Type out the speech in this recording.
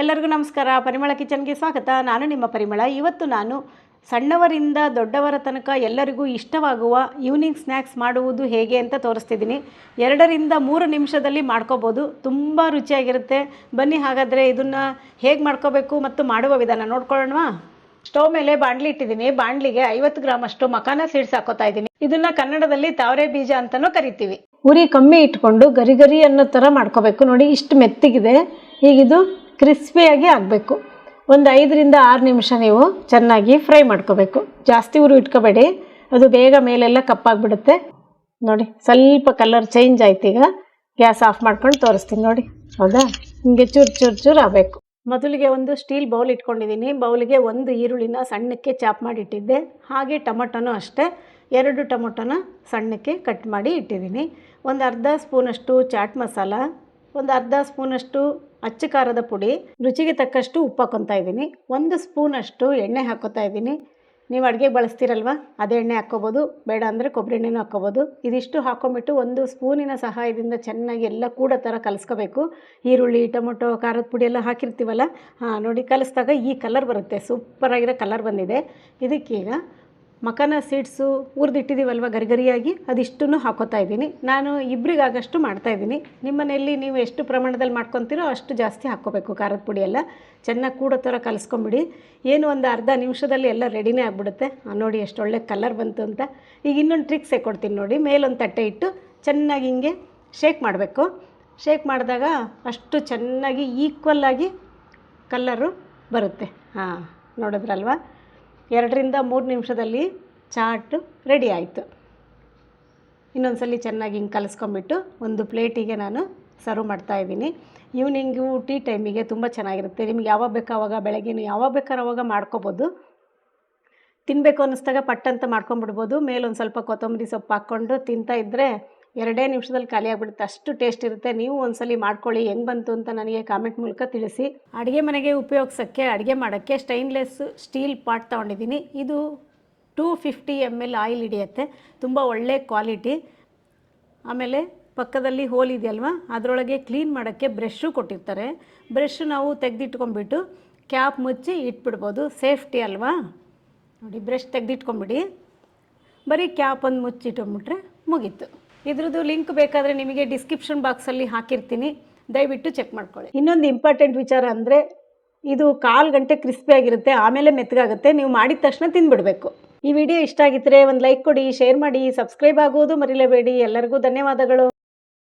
ಎಲ್ಲರಿಗೂ ನಮಸ್ಕಾರ. ಪರಿಮಳ ಕಿಚನ್ಗೆ ಸ್ವಾಗತ. ನಾನು ನಿಮ್ಮ ಪರಿಮಳ. ಇವತ್ತು ನಾನು ಸಣ್ಣವರಿಂದ ದೊಡ್ಡವರ ತನಕ ಎಲ್ಲರಿಗೂ ಇಷ್ಟವಾಗುವ ಈವ್ನಿಂಗ್ ಸ್ನ್ಯಾಕ್ಸ್ ಮಾಡುವುದು ಹೇಗೆ ಅಂತ ತೋರಿಸ್ತಿದ್ದೀನಿ. ಎರಡರಿಂದ ಮೂರು ನಿಮಿಷದಲ್ಲಿ ಮಾಡ್ಕೋಬೋದು. ತುಂಬ ರುಚಿಯಾಗಿರುತ್ತೆ. ಬನ್ನಿ, ಹಾಗಾದರೆ ಇದನ್ನು ಹೇಗೆ ಮಾಡ್ಕೋಬೇಕು ಮತ್ತು ಮಾಡುವ ವಿಧಾನ ನೋಡ್ಕೊಳ್ಳೋಣವಾ? ಸ್ಟವ್ ಮೇಲೆ ಬಾಂಡ್ಲಿ ಇಟ್ಟಿದ್ದೀನಿ. ಬಾಂಡ್ಲಿಗೆ ಐವತ್ತು ಗ್ರಾಮ್ ಅಷ್ಟು ಮಕಾನ ಸೀಡ್ಸ್ ಹಾಕೋತಾ ಇದ್ದೀನಿ. ಇದನ್ನ ಕನ್ನಡದಲ್ಲಿ ತಾವರೆ ಬೀಜ ಅಂತಾನೂ ಕರಿತೀವಿ. ಉರಿ ಕಮ್ಮಿ ಇಟ್ಕೊಂಡು ಗರಿ ಗರಿ ಅನ್ನೋ ಥರ ಮಾಡ್ಕೋಬೇಕು. ನೋಡಿ, ಇಷ್ಟು ಮೆತ್ತಗಿದೆ. ಈಗಿದು ಕ್ರಿಸ್ಪಿಯಾಗಿ ಆಗಬೇಕು. ಒಂದು ಐದರಿಂದ ಆರು ನಿಮಿಷ ನೀವು ಚೆನ್ನಾಗಿ ಫ್ರೈ ಮಾಡ್ಕೋಬೇಕು. ಜಾಸ್ತಿ ಉರಿ ಇಟ್ಕೋಬೇಡಿ. ಅದು ಬೇಗ ಮೇಲೆಲ್ಲ ಕಪ್ಪಾಗಿಬಿಡುತ್ತೆ. ನೋಡಿ, ಸ್ವಲ್ಪ ಕಲರ್ ಚೇಂಜ್ ಆಯ್ತು ಈಗ. ಗ್ಯಾಸ್ ಆಫ್ ಮಾಡ್ಕೊಂಡು ತೋರಿಸ್ತೀನಿ ನೋಡಿ. ಹೌದಾ? ಹಿಂಗೆ ಚೂರು ಚೂರು ಚೂರು ಆಗಬೇಕು. ಮೊದಲಿಗೆ ಒಂದು ಸ್ಟೀಲ್ ಬೌಲ್ ಇಟ್ಕೊಂಡಿದ್ದೀನಿ. ಬೌಲಿಗೆ ಒಂದು ಈರುಳ್ಳಿನ ಸಣ್ಣಕ್ಕೆ ಚಾಪ್ ಮಾಡಿ ಇಟ್ಟಿದ್ದೆ. ಹಾಗೆ ಟೊಮೊಟೊನೂ ಅಷ್ಟೇ. ಎರಡು ಟೊಮೊಟೊನ ಸಣ್ಣಕ್ಕೆ ಕಟ್ ಮಾಡಿ ಇಟ್ಟಿದ್ದೀನಿ. ಒಂದು ಅರ್ಧ ಸ್ಪೂನಷ್ಟು ಚಾಟ್ ಮಸಾಲ, ಒಂದು ಅರ್ಧ ಸ್ಪೂನಷ್ಟು ಅಚ್ಚ ಖಾರದ ಪುಡಿ, ರುಚಿಗೆ ತಕ್ಕಷ್ಟು ಉಪ್ಪು ಹಾಕೊತಾ ಇದ್ದೀನಿ. ಒಂದು ಸ್ಪೂನಷ್ಟು ಎಣ್ಣೆ ಹಾಕೋತಾ ಇದ್ದೀನಿ. ನೀವು ಅಡುಗೆ ಬಳಸ್ತೀರಲ್ವ? ಅದೇ ಎಣ್ಣೆ ಹಾಕ್ಕೋಬೋದು, ಬೇಡ ಅಂದರೆ ಕೊಬ್ಬರಿ ಎಣ್ಣೆನೂ ಹಾಕ್ಕೋಬೋದು. ಇದಿಷ್ಟು ಹಾಕೊಂಬಿಟ್ಟು ಒಂದು ಸ್ಪೂನಿನ ಸಹಾಯದಿಂದ ಚೆನ್ನಾಗಿ ಎಲ್ಲ ಕೂಡ ಥರ ಕಲಿಸ್ಕೋಬೇಕು. ಈರುಳ್ಳಿ, ಟೊಮೊಟೊ, ಖಾರದ ಪುಡಿ ಎಲ್ಲ ಹಾಕಿರ್ತೀವಲ್ಲ, ಹಾಂ, ನೋಡಿ ಕಲಿಸ್ದಾಗ ಈ ಕಲರ್ ಬರುತ್ತೆ. ಸೂಪರಾಗಿರೋ ಕಲರ್ ಬಂದಿದೆ. ಇದಕ್ಕೀಗ ಮಕನ ಸೀಡ್ಸು ಹುರಿದಿಟ್ಟಿದ್ದೀವಲ್ವ ಗರಿಗರಿಯಾಗಿ? ಅದಿಷ್ಟನ್ನು ಹಾಕೋತಾ ಇದ್ದೀನಿ. ನಾನು ಇಬ್ಬರಿಗಾಗಷ್ಟು ಮಾಡ್ತಾಯಿದ್ದೀನಿ ನಿಮ್ಮ ಮನೆಯಲ್ಲಿ ನೀವು ಎಷ್ಟು ಪ್ರಮಾಣದಲ್ಲಿ ಮಾಡ್ಕೊತೀರೋ ಅಷ್ಟು ಜಾಸ್ತಿ ಹಾಕ್ಕೋಬೇಕು ಖಾರದ ಪುಡಿ ಎಲ್ಲ. ಚೆನ್ನಾಗಿ ಕೂಡೋ ಥರ ಕಲಿಸ್ಕೊಂಬಿಡಿ. ಏನು ಒಂದು ಅರ್ಧ ನಿಮಿಷದಲ್ಲಿ ಎಲ್ಲ ರೆಡಿನೇ ಆಗಿಬಿಡುತ್ತೆ. ನೋಡಿ ಎಷ್ಟು ಒಳ್ಳೆ ಕಲರ್ ಬಂತು ಅಂತ. ಈಗ ಇನ್ನೊಂದು ಟ್ರಿಕ್ಸ್ ಕೊಡ್ತೀನಿ ನೋಡಿ. ಮೇಲೊಂದು ತಟ್ಟೆ ಇಟ್ಟು ಚೆನ್ನಾಗಿ ಹಿಂಗೆ ಶೇಕ್ ಮಾಡಬೇಕು. ಶೇಕ್ ಮಾಡಿದಾಗ ಅಷ್ಟು ಚೆನ್ನಾಗಿ ಈಕ್ವಲ್ಲಾಗಿ ಕಲ್ಲರು ಬರುತ್ತೆ. ಹಾಂ, ನೋಡಿದ್ರಲ್ವಾ? ಎರಡರಿಂದ ಮೂರು ನಿಮಿಷದಲ್ಲಿ ಚಾಟ್ ರೆಡಿ ಆಯಿತು. ಇನ್ನೊಂದು ಸಲ ಚೆನ್ನಾಗಿ ಹಿಂಗೆ ಕಲಿಸ್ಕೊಂಬಿಟ್ಟು ಒಂದು ಪ್ಲೇಟಿಗೆ ನಾನು ಸರ್ವ್ ಮಾಡ್ತಾಯಿದ್ದೀನಿ ಈವ್ನಿಂಗು ಟೀ ಟೈಮಿಗೆ ತುಂಬ ಚೆನ್ನಾಗಿರುತ್ತೆ. ನಿಮ್ಗೆ ಯಾವಾಗ ಬೇಕೋ ಆವಾಗ ಬೆಳಗ್ಗೆ ಯಾವಾಗ ಬೇಕಾದ್ರೆ ಅವಾಗ ಮಾಡ್ಕೊಬೋದು. ತಿನ್ನಬೇಕು ಅನ್ನಿಸ್ದಾಗ ಪಟ್ಟಂತ ಮಾಡ್ಕೊಂಬಿಡ್ಬೋದು ಮೇಲೊಂದು ಸ್ವಲ್ಪ ಕೊತ್ತಂಬರಿ ಸೊಪ್ಪು ಹಾಕ್ಕೊಂಡು ತಿಂತಾ ಇದ್ದರೆ ಎರಡೇ ನಿಮಿಷದಲ್ಲಿ ಖಾಲಿ ಆಗಿಬಿಡುತ್ತೆ. ಅಷ್ಟು ಟೇಸ್ಟ್ ಇರುತ್ತೆ. ನೀವು ಒಂದ್ಸಲಿ ಮಾಡ್ಕೊಳ್ಳಿ. ಹೆಂಗ್ ಬಂತು ಅಂತ ನನಗೆ ಕಾಮೆಂಟ್ ಮೂಲಕ ತಿಳಿಸಿ. ಅಡುಗೆ ಮನೆಗೆ ಉಪಯೋಗಿಸೋಕ್ಕೆ ಅಡುಗೆ ಮಾಡೋಕ್ಕೆ ಸ್ಟೈನ್ಲೆಸ್ ಸ್ಟೀಲ್ ಪಾಟ್ ತೊಗೊಂಡಿದ್ದೀನಿ. ಇದು two fifty M L oil ಹಿಡಿಯತ್ತೆ. ತುಂಬ ಒಳ್ಳೆ ಕ್ವಾಲಿಟಿ ಆಮೇಲೆ ಪಕ್ಕದಲ್ಲಿ ಹೋಲ್ ಇದೆಯಲ್ವಾ? ಅದರೊಳಗೆ ಕ್ಲೀನ್ ಮಾಡೋಕ್ಕೆ ಬ್ರಷ್ಷು ಕೊಟ್ಟಿರ್ತಾರೆ. ಬ್ರಷ್ ನಾವು ತೆಗೆದಿಟ್ಕೊಂಡ್ಬಿಟ್ಟು ಕ್ಯಾಪ್ ಮುಚ್ಚಿ ಇಟ್ಬಿಡ್ಬೋದು. ಸೇಫ್ಟಿ ಅಲ್ವಾ? ನೋಡಿ ಬ್ರಷ್ ತೆಗೆದಿಟ್ಕೊಂಬಿಡಿ ಬರೀ ಕ್ಯಾಪ್ ಒಂದು ಮುಚ್ಚಿಟ್ಕೊಂಬಿಟ್ರೆ ಮುಗೀತು. ಇದ್ರದ್ದು ಲಿಂಕ್ ಬೇಕಾದರೆ ನಿಮಗೆ ಡಿಸ್ಕ್ರಿಪ್ಷನ್ ಬಾಕ್ಸಲ್ಲಿ ಹಾಕಿರ್ತೀನಿ. ದಯವಿಟ್ಟು ಚೆಕ್ ಮಾಡ್ಕೊಳ್ಳಿ. ಇನ್ನೊಂದು ಇಂಪಾರ್ಟೆಂಟ್ ವಿಚಾರ ಅಂದರೆ, ಇದು ಕಾಲು ಗಂಟೆ ಕ್ರಿಸ್ಪಿ ಆಗಿರುತ್ತೆ, ಆಮೇಲೆ ಮೆತ್ತಗಾಗುತ್ತೆ, ನೀವು ಮಾಡಿದ ತಕ್ಷಣ ತಿಂದ್ಬಿಡಬೇಕು ಈ ವಿಡಿಯೋ ಇಷ್ಟ ಆಗಿದ್ರೆ ಒಂದು ಲೈಕ್ ಕೊಡಿ ಶೇರ್ ಮಾಡಿ ಸಬ್ಸ್ಕ್ರೈಬ್ ಆಗುವುದು ಮರಿಲೇಬೇಡಿ. ಎಲ್ಲರಿಗೂ ಧನ್ಯವಾದಗಳು.